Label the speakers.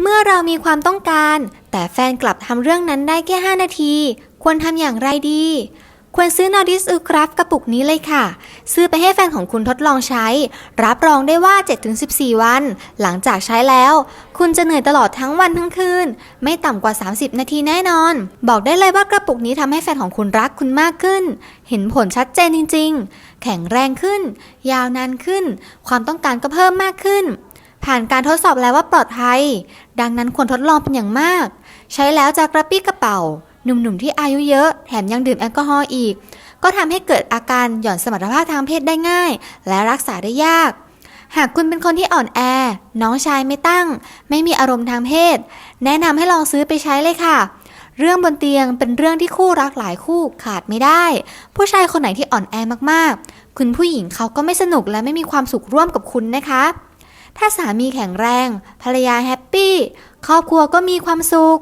Speaker 1: เมื่อเรามีความต้องการ แต่แฟนกลับทำเรื่องนั้นได้แค่ 5 นาที ควรทำอย่างไรดี ควรซื้อนอดิสอูคราฟกระปุกนี้เลยค่ะ ซื้อไปให้แฟนของคุณทดลองใช้ รับรองได้ว่า 7-14 วัน หลังจากใช้แล้ว คุณจะเหนื่อยตลอดทั้งวันทั้งคืน ไม่ต่ำกว่า 30 นาทีแน่นอน บอกได้เลยว่ากระปุกนี้ทำให้แฟนของคุณรักคุณมากขึ้น เห็นผลชัดเจนจริง ๆ แข็งแรงขึ้น ยาวนานขึ้น ความต้องการก็เพิ่มมากขึ้น ผ่านการทดสอบแล้วว่าปลอดภัย ดังนั้นควรทดลองเป็นอย่างมาก ใช้แล้วจะกระปี้กระเป๋า หนุ่มๆที่อายุเยอะแถมยังดื่มแอลกอฮอล์อีก ก็ทำให้เกิดอาการหย่อนสมรรถภาพทางเพศได้ง่าย และรักษาได้ยากหากคุณเป็นคนที่อ่อนแอ น้องชายไม่ตั้ง ไม่มีอารมณ์ทางเพศ แนะนำให้ลองซื้อไปใช้เลยค่ะ เรื่องบนเตียงเป็นเรื่องที่คู่รักหลายคู่ขาดไม่ได้ ผู้ชายคนไหนที่อ่อนแอมากๆ คุณผู้หญิงเขาก็ไม่สนุกและไม่มีความสุขร่วมกับคุณนะคะ ถ้าสามีแข็งแรง ภรรยาแฮปปี้ ครอบครัวก็มีความสุข